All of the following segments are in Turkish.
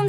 canım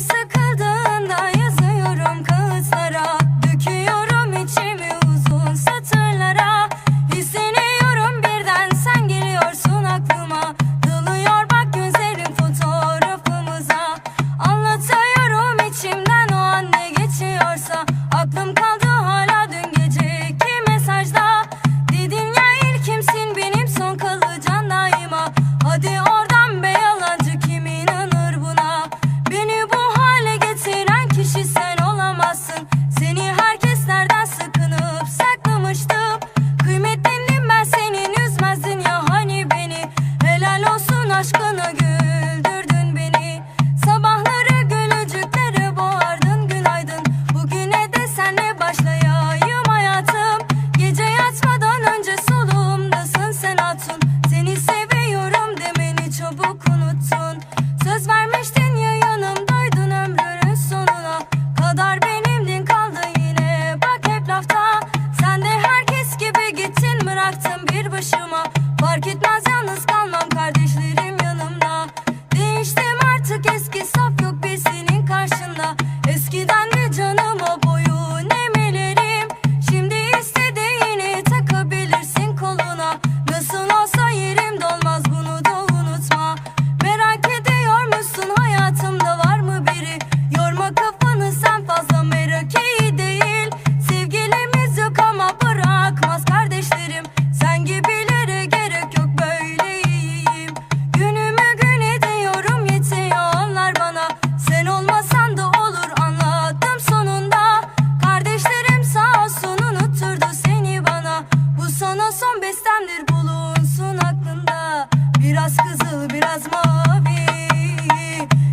son bestemdir bulunsun aklında. Biraz kızıl biraz mavi.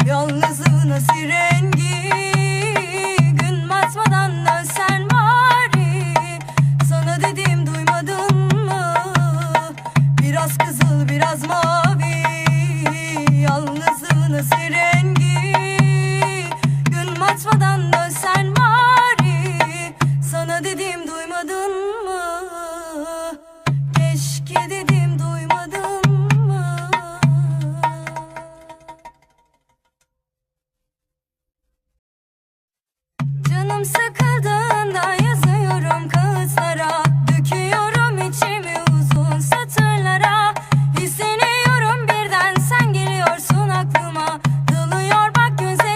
Yalnızlığın asir rengi Gün batmadan ölsen bari. Sana dedim duymadın mı? Biraz kızıl biraz mavi. Yalnızlığın asir rengi Gün batmadan canım